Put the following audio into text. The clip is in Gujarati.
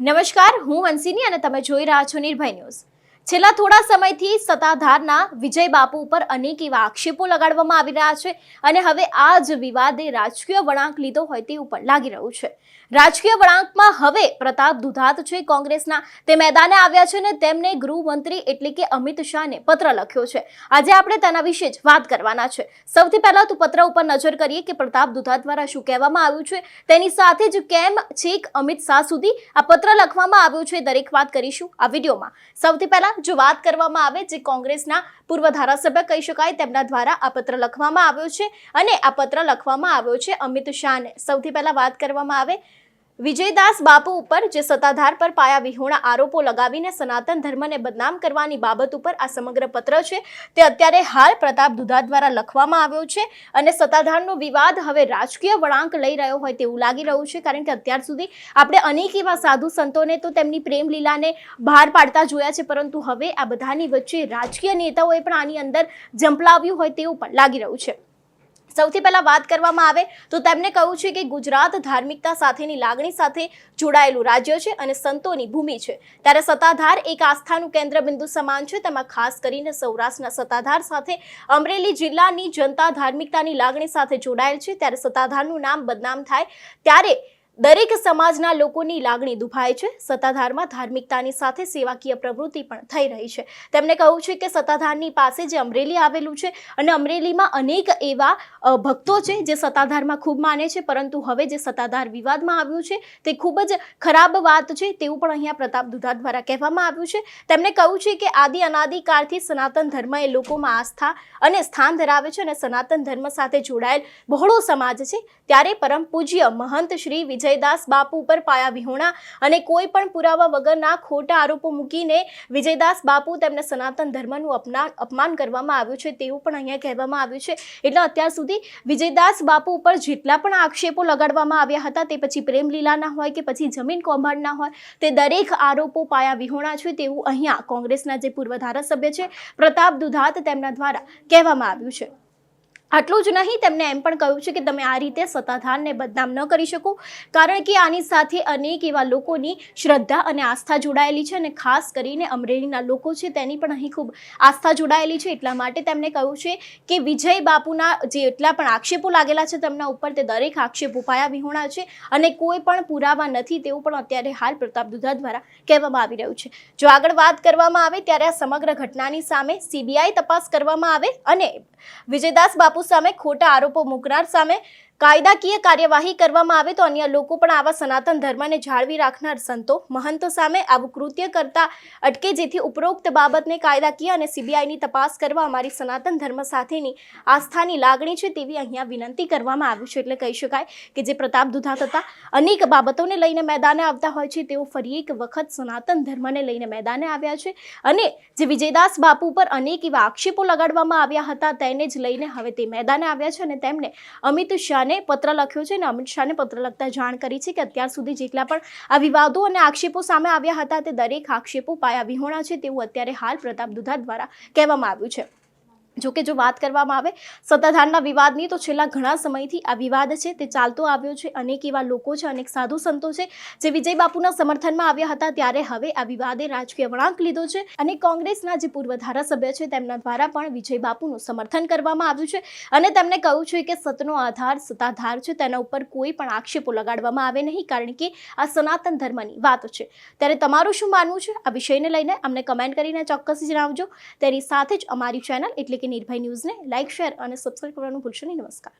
નમસ્કાર હું અંશિની અને તમે જોઈ રહ્યા છો નિર્ભય ન્યૂઝ. છેલ્લા થોડા સમયથી સત્તાધારના વિજય બાપુ ઉપર અનેક એવા આક્ષેપો લગાડવામાં આવી રહ્યા છે અને હવે આ જ વિવાદે રાજકીય વળાંક લીધો હોય તેવું પણ લાગી રહ્યું છે. રાજકીય વળાંકમાં હવે પ્રતાપ દુધાત છે કોંગ્રેસના. તે મેદાને આવ્યા છે અને તેમને ગૃહમંત્રી એટલે કે અમિત શાહને પત્ર લખ્યો છે. આજે આપણે તેના વિશે જ વાત કરવાના છે. સૌથી પહેલા તો પત્ર ઉપર નજર કરીએ કે પ્રતાપ દુધાત દ્વારા શું કહેવામાં આવ્યું છે. તેની સાથે જ કેમ છેક અમિત શાહ સુધી આ પત્ર લખવામાં આવ્યું છે? દરેક વાત કરીશું આ વિડીયોમાં. સૌથી પહેલા જો વાત કરવામાં આવે જે કોંગ્રેસના પૂર્વ ધારાસભ્ય, કહી શકાય, તેમના દ્વારા આ પત્ર લખવામાં આવ્યો છે. અને આ પત્ર લખવામાં આવ્યો છે અમિત શાહને. સૌથી પહેલા વાત કરવામાં આવે વિજયદાસ બાપુ ઉપર જે સત્તાધાર પર પાયા વિહોણા આરોપો લગાવીને સનાતન ધર્મને બદનામ કરવાની બાબત ઉપર આ સમગ્ર પત્ર છે, તે અત્યારે હાલ પ્રતાપ દુધા દ્વારા લખવામાં આવ્યો છે અને સત્તાધારનો વિવાદ હવે રાજકીય વળાંક લઈ રહ્યો હોય તેવું લાગી રહ્યું છે, કારણ કે અત્યાર સુધી આપણે અનેક એવા સાધુ સંતોને તો તેમની પ્રેમ લીલાને બહાર પાડતા જોયા છે, પરંતુ હવે આ બધાની વચ્ચે રાજકીય નેતાઓએ પણ આની અંદર ઝંપલાવ્યું હોય તેવું પણ લાગી રહ્યું છે. સૌથી પહેલા વાત કરવામાં આવે તો તેમણે કહ્યું છે કે ગુજરાત ધાર્મિકતા સાથેની લાગણી સાથે જોડાયેલું રાજ્ય છે અને સંતોની ભૂમિ છે. ત્યારે સત્તાધાર એક આસ્થાનું કેન્દ્ર બિંદુ સમાન છે. તેમાં ખાસ કરીને સૌરાષ્ટ્રના સત્તાધાર સાથે અમરેલી જિલ્લાની જનતા ધાર્મિકતાની લાગણી સાથે જોડાયેલ છે. ત્યારે સત્તાધારનું નામ બદનામ થાય ત્યારે દરેક સમાજના લોકોની લાગણી દુભાય છે. સત્તાધારમાં ધાર્મિકતાની સાથે સેવાકીય પ્રવૃત્તિ પણ થઈ રહી છે. તેમણે કહ્યું છે કે સત્તાધારની પાસે જે અમરેલી આવેલું છે અને અમરેલીમાં અનેક એવા ભક્તો છે જે સત્તાધારમાં ખૂબ માને છે, પરંતુ હવે જે સત્તાધાર વિવાદમાં આવ્યું છે તે ખૂબ જ ખરાબ વાત છે તેવું પણ અહીંયા પ્રતાપ દુધા દ્વારા કહેવામાં આવ્યું છે. તેમણે કહ્યું છે કે આદિ અનાદિકાળથી સનાતન ધર્મ એ લોકોમાં આસ્થા અને સ્થાન ધરાવે છે અને સનાતન ધર્મ સાથે જોડાયેલ બહોળો સમાજ છે. ત્યારે પરમ પૂજ્ય મહંત શ્રી વિજયદાસ બાપુ ઉપર પાયા વિહોણા અને કોઈ પણ પુરાવા વગરના ખોટા આરોપો મૂકીને વિજયદાસ બાપુ તેમને સનાતન ધર્મનું અપમાન અપમાન કરવામાં આવ્યું છે તેવું પણ અહીંયા કહેવામાં આવ્યું છે. એટલે અત્યાર સુધી વિજયદાસ બાપુ ઉપર જેટલા પણ આક્ષેપો લગાડવામાં આવ્યા હતા તે પછી પ્રેમલીલાના હોય કે પછી જમીન કૌભાંડના હોય તે દરેક આરોપો પાયા વિહોણા છે તેવું અહીંયા કોંગ્રેસના જે પૂર્વ ધારાસભ્ય છે પ્રતાપ દુધાત તેમના દ્વારા કહેવામાં આવ્યું છે. આટલું જ નહીં, તેમણે એમ પણ કહ્યું છે કે તમે આ રીતે સત્તાધારને બદનામ ન કરી શકો, કારણ કે આની સાથે અનેક એવા લોકોની શ્રદ્ધા અને આસ્થા જોડાયેલી છે અને ખાસ કરીને અમરેલીના લોકો છે, તેની પણ અહીં ખૂબ આસ્થા જોડાયેલી છે. એટલા માટે તેમણે કહ્યું છે કે વિજય બાપુના જે એટલા પણ આક્ષેપો લાગેલા છે, તેમના ઉપર તે દરેક આક્ષેપ ઉપાયા વિહોણા છે અને કોઈ પણ પુરાવા નથી તેવું પણ અત્યારે હાલ પ્રતાપ દુધા દ્વારા કહેવામાં આવી રહ્યું છે. જો આગળ વાત કરવામાં આવે, ત્યારે આ સમગ્ર ઘટનાની સામે સીબીઆઈ તપાસ કરવામાં આવે અને વિજયદાસ બાપુ સામે ખોટા આરોપો મૂકનાર સામે કાયદાકીય કાર્યવાહી કરવામાં આવે તો અન્ય લોકો પણ આવા સનાતન ધર્મને જાળવી રાખનાર સંતો મહંતો સામે આવું કૃત્ય કરતા અટકે, જેથી ઉપરોક્ત બાબતને કાયદાકીય અને સીબીઆઈની તપાસ કરવા અમારી સનાતન ધર્મ સાથેની આસ્થાની લાગણી છે તેવી અહીંયા વિનંતી કરવામાં આવ્યું છે. એટલે કહી શકાય કે જે પ્રતાપ દુધાત હતા, અનેક બાબતોને લઈને મેદાને આવતા હોય છે, તેઓ ફરી એક વખત સનાતન ધર્મને લઈને મેદાને આવ્યા છે અને જે વિજયદાસ બાપુ પર અનેક એવા આક્ષેપો લગાડવામાં આવ્યા હતા, તેને જ લઈને હવે તે મેદાને આવ્યા છે અને તેમણે અમિત શાહને પત્ર લખ્યો છે અને અમિત શાહને પત્ર લખતા જાણ કરી છે કે અત્યાર સુધી જેટલા પણ આ વિવાદો અને આક્ષેપો સામે આવ્યા હતા તે દરેક આક્ષેપો પાયા વિહોણા છે તેવું અત્યારે હાલ પ્રતાપ દુધા દ્વારા કહેવામાં આવ્યું છે. જો કે જો વાત કરવામાં આવે, સત્તાધારના વિવાદની, તો છેલ્લા ઘણા સમયથી આ વિવાદ છે, તે ચાલતો આવ્યો છે. અનેક એવા લોકો છે, અનેક સાધુ સંતો છે, જે વિજય બાપુના સમર્થનમાં આવ્યા હતા. ત્યારે હવે આ વિવાદે રાજકીય વળાંક લીધો છે અને કોંગ્રેસના જે પૂર્વ ધારાસભ્ય છે, તેમના દ્વારા પણ વિજય બાપુનું સમર્થન કરવામાં આવ્યું છે. અને તેમણે કહ્યું છે કે સતનો આધાર સત્તાધાર છે, તેના ઉપર કોઈ પણ આક્ષેપો લગાડવામાં આવે નહીં, કારણ કે આ સનાતન ધર્મની વાત છે. ત્યારે તમારું શું માનવું છે? આ વિષયને લઈને અમને કમેન્ટ કરીને ચોક્કસ જણાવજો. તેની સાથે જ અમારી ચેનલ એટલે કે નિર્ભય ન્યૂઝને લાઇક શેર અને સબસ્ક્રાઇબ કરવાનું ભૂલશો નહીં. નમસ્કાર.